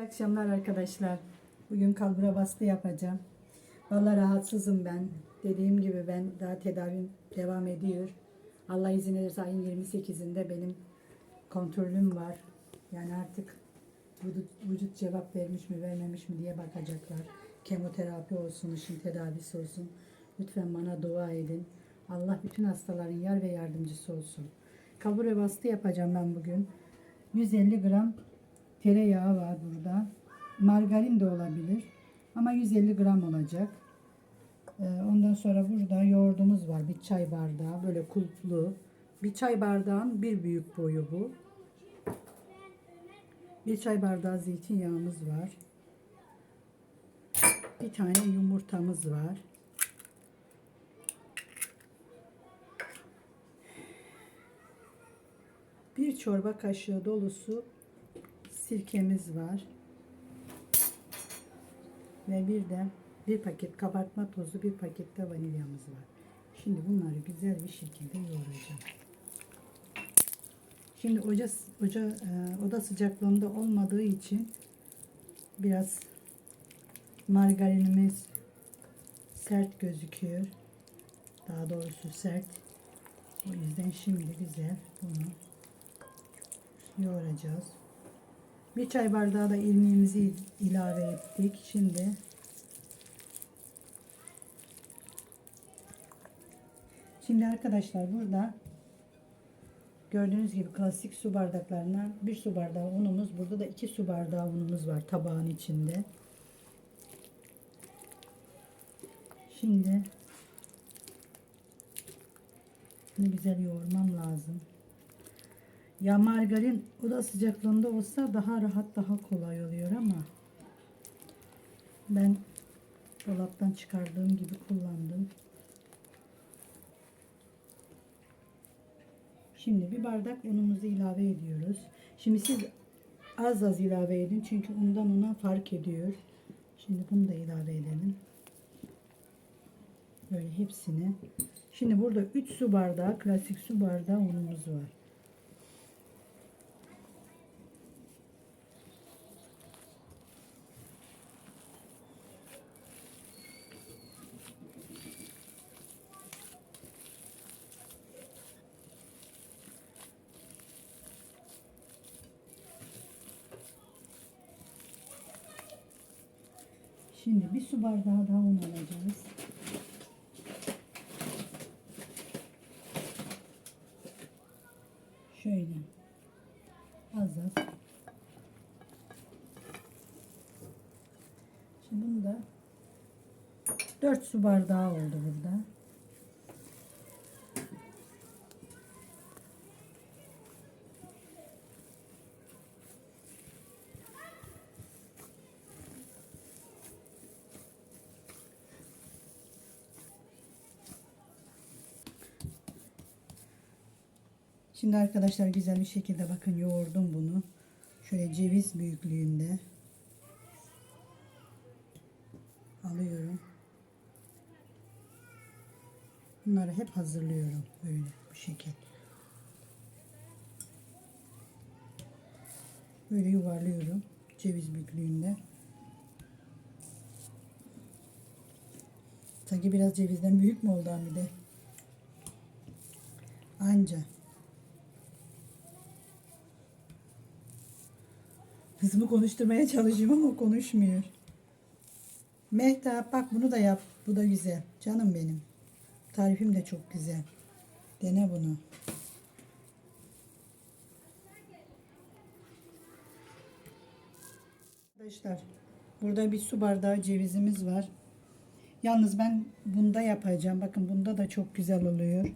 İyi akşamlar arkadaşlar. Bugün kalbura bastı yapacağım. Vallahi rahatsızım ben. Dediğim gibi ben daha tedavim devam ediyor. Allah izin verirse ayın 28'inde benim kontrolüm var. Yani artık vücut, vücut cevap vermiş mi vermemiş mi diye bakacaklar. Kemoterapi olsun, işin tedavisi olsun. Lütfen bana dua edin. Allah bütün hastaların yar ve yardımcısı olsun. Kalbura bastı yapacağım ben bugün. 150 gram tereyağı var burada. Margarin de olabilir. Ama 150 gram olacak. Ee, ondan sonra burada yoğurdumuz var. Bir çay bardağı böyle kulplu. Bir çay bardağın bir büyük boyu bu. Bir çay bardağı zeytinyağımız var. Bir tane yumurtamız var. Bir çorba kaşığı dolusu sirkemiz var. Ve bir de bir paket kabartma tozu, bir paket de vanilyamız var. Şimdi bunları güzel bir şekilde yoğuracağım. Şimdi oca, oca e, oda sıcaklığında olmadığı için biraz margarinimiz sert gözüküyor. Daha doğrusu sert. O yüzden şimdi güzel bunu yoğuracağız. Bir çay bardağı da irmiğimizi ilave ettik. Şimdi Şimdi arkadaşlar burada gördüğünüz gibi klasik su bardaklarına bir su bardağı unumuz. Burada da iki su bardağı unumuz var tabağın içinde. Şimdi bunu güzel yoğurmam lazım. Ya margarin oda sıcaklığında olsa daha rahat daha kolay oluyor ama ben dolaptan çıkardığım gibi kullandım. Şimdi bir bardak unumuzu ilave ediyoruz. Şimdi siz az az ilave edin çünkü undan una fark ediyor. Şimdi bunu da ilave edelim. Böyle hepsini. Şimdi burada 3 su bardağı klasik su bardağı unumuz var. Şimdi bir su bardağı daha un alacağız. Şöyle. Az az. Şimdi bunu da 4 su bardağı oldu burada. Şimdi arkadaşlar güzel bir şekilde bakın yoğurdum bunu. Şöyle ceviz büyüklüğünde alıyorum. Bunları hep hazırlıyorum böyle bu şekil. Böyle yuvarlıyorum ceviz büyüklüğünde. Sanki biraz cevizden büyük mü oldu bir de? Anca. Kızımı konuşturmaya çalışıyorum ama konuşmuyor. Mehtap bak bunu da yap. Bu da güzel. Canım benim. Tarifim de çok güzel. Dene bunu. Arkadaşlar burada bir su bardağı cevizimiz var. Yalnız ben bunda yapacağım. Bakın bunda da çok güzel oluyor.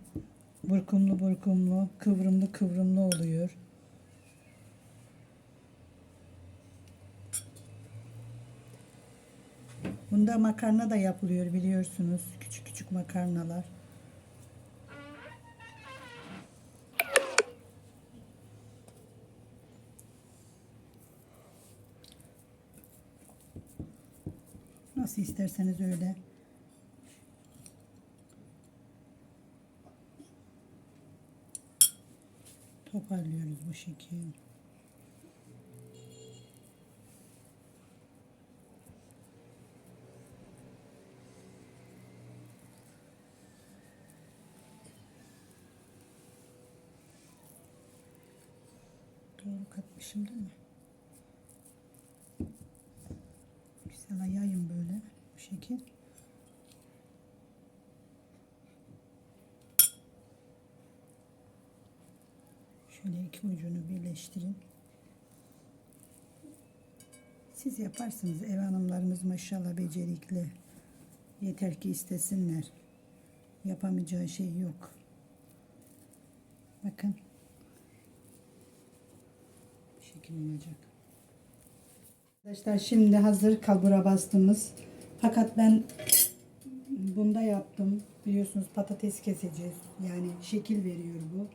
Burkumlu burkumlu, kıvrımlı kıvrımlı oluyor. Bunda makarna da yapılıyor biliyorsunuz. Küçük küçük makarnalar. Nasıl isterseniz öyle. Toparlıyoruz bu şekilde. Doğru katmışım değil mi? Güzel ayayım böyle bu şekil. Şöyle iki ucunu birleştirin. Siz yaparsınız. Ev hanımlarımız maşallah becerikli. Yeter ki istesinler. Yapamayacağı şey yok. Bakın. Şekil olacak. Arkadaşlar şimdi hazır kalbura bastığımız. Fakat ben bunda yaptım. Biliyorsunuz patates keseceğiz. Yani şekil veriyor bu.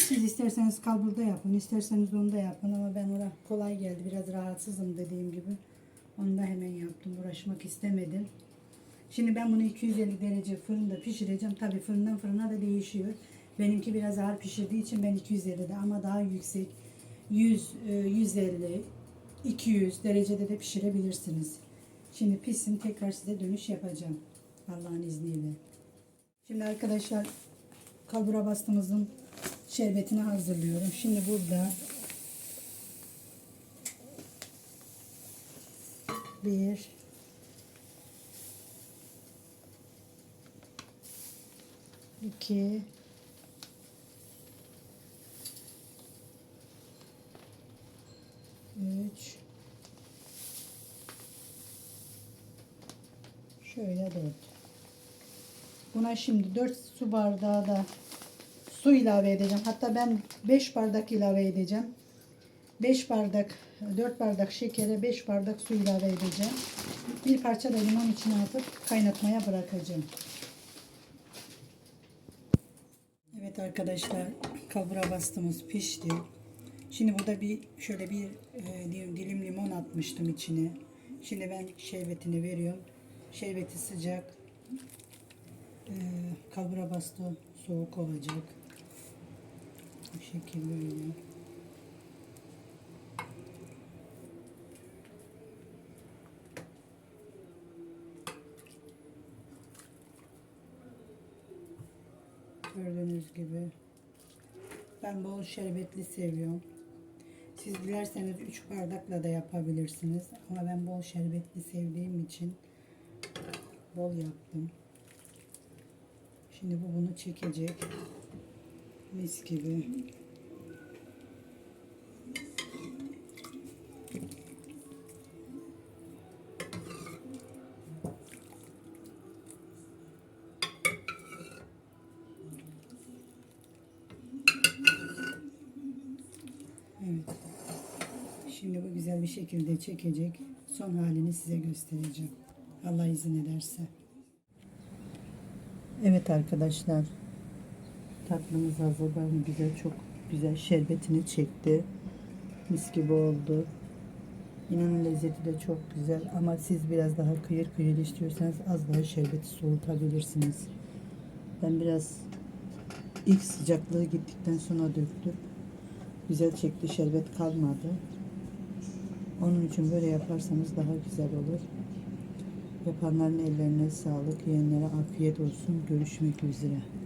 Siz isterseniz kalburda yapın, isterseniz onu da yapın ama ben ona kolay geldi. Biraz rahatsızım dediğim gibi. Onu da hemen yaptım. Uğraşmak istemedim. Şimdi ben bunu 250 derece fırında pişireceğim. Tabii fırından fırına da değişiyor. Benimki biraz ağır pişirdiği için ben 250'de ama daha yüksek 100, e, 150, 200 derecede de pişirebilirsiniz. Şimdi pişsin tekrar size dönüş yapacağım. Allah'ın izniyle. Şimdi arkadaşlar kalbura bastığımızın şerbetini hazırlıyorum. Şimdi burada bir iki üç şöyle dört buna şimdi 4 su bardağı da su ilave edeceğim. Hatta ben 5 bardak ilave edeceğim. 5 bardak 4 bardak şekere 5 bardak su ilave edeceğim. Bir parça da limon içine atıp kaynatmaya bırakacağım. Evet arkadaşlar kalbura bastığımız pişti. Şimdi burada bir şöyle bir e, dilim, limon atmıştım içine. Şimdi ben şerbetini veriyorum. Şerbeti sıcak. E, kalbura bastı soğuk olacak. Bu şekilde böyle. Gördüğünüz gibi. Ben bol şerbetli seviyorum. Siz dilerseniz 3 bardakla da yapabilirsiniz. Ama ben bol şerbetli sevdiğim için bol yaptım. Şimdi bu bunu çekecek. Mis gibi. Şimdi bu güzel bir şekilde çekecek. Son halini size göstereceğim. Allah izin ederse. Evet arkadaşlar. Tatlımız hazır. Ben güzel çok güzel şerbetini çekti. Mis gibi oldu. İnanın lezzeti de çok güzel ama siz biraz daha kıyır kıyır istiyorsanız az daha şerbeti soğutabilirsiniz. Ben biraz ilk sıcaklığı gittikten sonra döktüm. Güzel çekti şerbet kalmadı. Onun için böyle yaparsanız daha güzel olur. Yapanların ellerine sağlık, yiyenlere afiyet olsun. Görüşmek üzere.